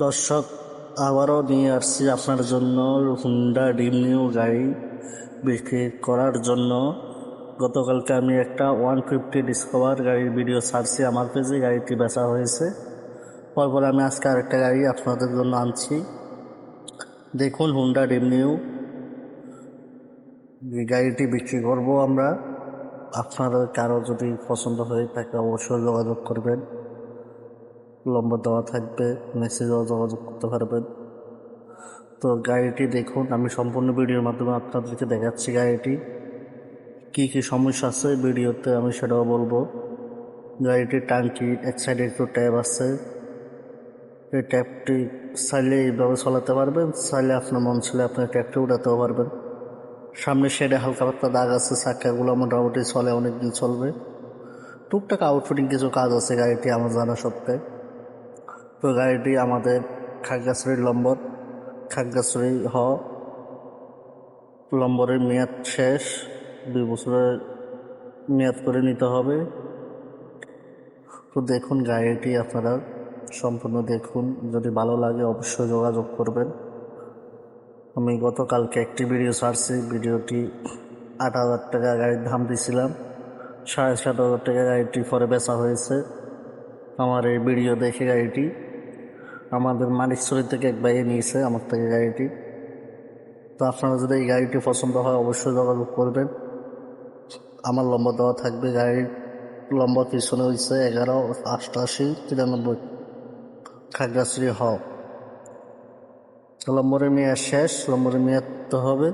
দর্শক, আবারও নিয়ে আসছি আপনার জন্য হুন্ডা ডিম নিউ গাড়ি বিক্রি করার জন্য। গতকালকে আমি একটা ওয়ান ফিফটি ডিসকভার গাড়ির ভিডিও ছাড়ছি, আমার পেজে গাড়িটি বেচা হয়েছে। পরপর আমি আজকে আরেকটা গাড়ি আপনাদের জন্য আনছি। দেখুন হুন্ডা ডিমনিউ গাড়িটি বিক্রি করব আমরা। আপনাদের কারও যদি পছন্দ হয়ে থাকে অবশ্যই যোগাযোগ করবেন। নম্বর দেওয়া থাকবে মেসেজও যোগাযোগ করতে পারবেন তো গাড়িটি দেখুন, আমি সম্পূর্ণ ভিডিওর মাধ্যমে আপনাদেরকে দেখাচ্ছি গাড়িটি। কী কী সমস্যা আছে ভিডিওতে আমি সেটাও বলব। গাড়িটির টাঙ্কি এক সাইডে একটু ট্যাব আছে। এই ট্যাবটি চাইলে এইভাবে চালাতে পারবেন চাইলে আপনার মন ছেলে আপনি ট্যাবটি উঠাতেও পারবেন। সামনে শেডে হালকা পাতলা দাগ আছে, চাকাগুলো মোটামুটি চলে, অনেকদিন চলবে। টুকটাক আউটফিটিং কিছু কাজ আছে গাড়িটি আমার জানা সত্ত্বে। তো গাড়িটি আমাদের খাগড়াছড়ির লম্বর, খাগড়াছড়ি হ লম্বরের মেয়াদ শেষ, দুই বছরের মেয়াদ করে নিতে হবে। তো দেখুন গাড়িটি আপনারা সম্পূর্ণ দেখুন, যদি ভালো লাগে অবশ্যই যোগাযোগ করবেন। আমি গতকালকে একটি ভিডিও ছাড়ছি, ভিডিওটি আট হাজার টাকা গাড়ির দাম দিয়েছিলাম সাড়ে সাত হাজার টাকা গাড়িটি পরে বেচা হয়েছে। আমার এই ভিডিও দেখে গাড়িটি আমাদের মানিকচুরি থেকে এক ভাইয়ে নিয়েছে, আমার থেকে গাড়িটি। তো আপনারা যদি এই গাড়িটি পছন্দ হয় অবশ্যই যোগাযোগ করবেন। আমার লম্বা দেওয়া থাকবে গাড়ির, লম্বা পিছনে হয়েছে এগারো অষ্টআশি তিরানব্বই। খাগড়াছড়ি হ লম্বরের মেয়াদ শেষ লম্বরের মেয়াদ তো হবে।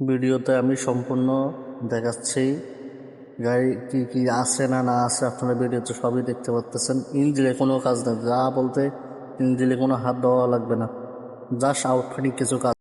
ভিডিওতে আমি সম্পূর্ণ দেখাচ্ছি। গাড়ি কি কি আছে না না আছে আপনারা ভিডিওতে সবই দেখতে পাচ্তেছেন ইঞ্জিলে কোনো কাজ নেই। যা বলতে ইঞ্জিলে কোনো হাত দেওয়া লাগবে না। জাস্ট আউটফিটিং কিছু কাজ।